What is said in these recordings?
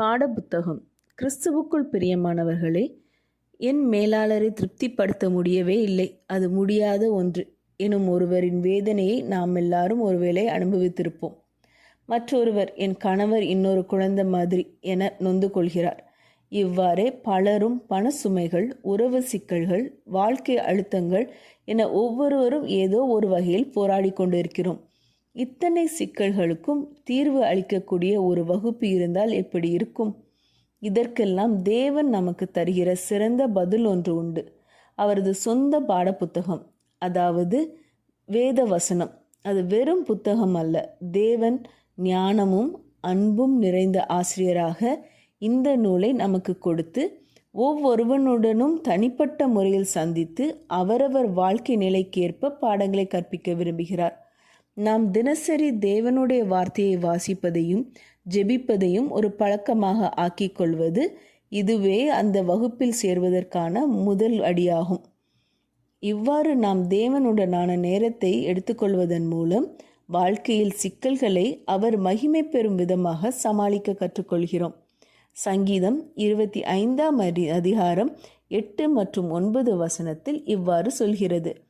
பாடப்புத்தகம். கிறிஸ்துவுக்குள் பிரியமானவர்களே என் மேலாளரை திருப்திப்படுத்த முடியவே இல்லை. அது முடியாத ஒன்று. எனும் ஒருவரின் வேதனையை நாம் எல்லாரும் ஒருவேளை அனுபவித்திருப்போம். மற்றொருவர் என் கணவர் இன்னொரு குழந்தை மாதிரி என நொந்து கொள்கிறார். இவ்வாறே பலரும் பண சுமைகள் உறவு சிக்கல்கள் வாழ்க்கை அழுத்தங்கள் என ஒவ்வொருவரும் ஏதோ ஒரு வகையில் போராடி கொண்டிருக்கிறோம். இத்தனை சிக்கல்களுக்கும் தீர்வு அளிக்கக்கூடிய ஒரு வகுப்பு இருந்தால் எப்படி இருக்கும்? இதற்கெல்லாம் தேவன் நமக்கு தருகிற சிறந்த பதில் ஒன்று உண்டு. அவரது சொந்த பாடப்புத்தகம் அதாவது வேத வசனம் அது வெறும் புத்தகம் அல்ல. தேவன் ஞானமும் அன்பும் நிறைந்த ஆசிரியராக இந்த நூலை நமக்கு கொடுத்து ஒவ்வொருவனுடனும் தனிப்பட்ட முறையில் சந்தித்து அவரவர் வாழ்க்கை நிலைக்கேற்ப பாடங்களை கற்பிக்க விரும்புகிறார். நாம் தினசரி தேவனுடைய வார்த்தையை வாசிப்பதையும் ஜெபிப்பதையும் ஒரு பழக்கமாக ஆக்கிக் கொள்வது இதுவே அந்த வகுப்பில் சேர்வதற்கான முதல் அடியாகும். இவ்வாறு நாம் தேவனுடனான நேரத்தை எடுத்துக்கொள்வதன் மூலம் வாழ்க்கையில் சிக்கல்களை அவர் மகிமை பெறும் விதமாக சமாளிக்க கற்றுக்கொள்கிறோம். சங்கீதம் இருபத்தி ஐந்தாம் அதிகாரம் எட்டு மற்றும் ஒன்பது வசனத்தில் இவ்வாறு சொல்கிறது.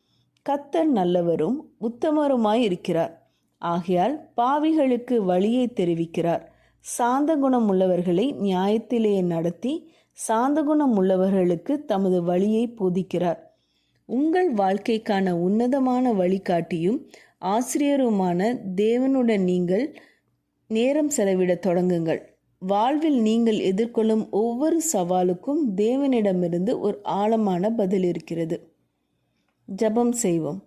கத்தர் நல்லவரும் உத்தமருமாய் இருக்கிறார் ஆகையால் பாவிகளுக்கு வழியை தெரிவிக்கிறார். சாந்த குணம் உள்ளவர்களை நியாயத்திலே நடத்தி சாந்த குணம் உள்ளவர்களுக்கு தமது வழியை போதிக்கிறார். உங்கள் வாழ்க்கைக்கான உன்னதமான வழிகாட்டியும் ஆசிரியருமான தேவனுடன் நீங்கள் நேரம் செலவிடத் தொடங்குங்கள். வாழ்வில் நீங்கள் எதிர்கொள்ளும் ஒவ்வொரு சவாலுக்கும் தேவனிடமிருந்து ஒரு ஆழமான பதில் இருக்கிறது. ஜெபம் செய்வோம்.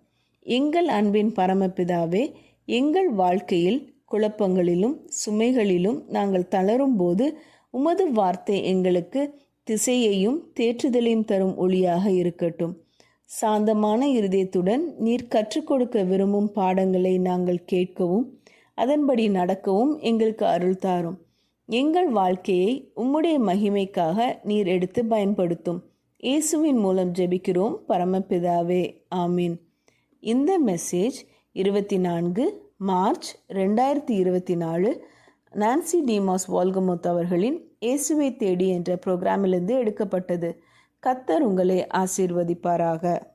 எங்கள் அன்பின் பரமபிதாவே எங்கள் வாழ்க்கையில் குழப்பங்களிலும் சுமைகளிலும் நாங்கள் தளரும் போது உமது வார்த்தை எங்களுக்கு திசையையும் தேற்றுதலையும் தரும் ஒளியாக இருக்கட்டும். சாந்தமான இருதயத்துடன் நீர் கற்றுக் கொடுக்க விரும்பும் பாடங்களை நாங்கள் கேட்கவும் அதன்படி நடக்கவும் எங்களுக்கு அருள் தாரும். எங்கள் வாழ்க்கையை உம்முடைய மகிமைக்காக நீர் எடுத்து பயன்படுத்தும். இயேசுவின் மூலம் ஜெபிக்கிறோம். பரமபிதாவே ஆமீன். இந்த மெசேஜ் இருபத்தி நான்கு மார்ச் ரெண்டாயிரத்தி இருபத்தி நாலு நான்சி டிமாஸ் வால்கமோத் அவர்களின் இயேசுவை தேடி என்ற புரோகிராமிலிருந்து எடுக்கப்பட்டது. கத்தர் உங்களை ஆசீர்வதிப்பாராக.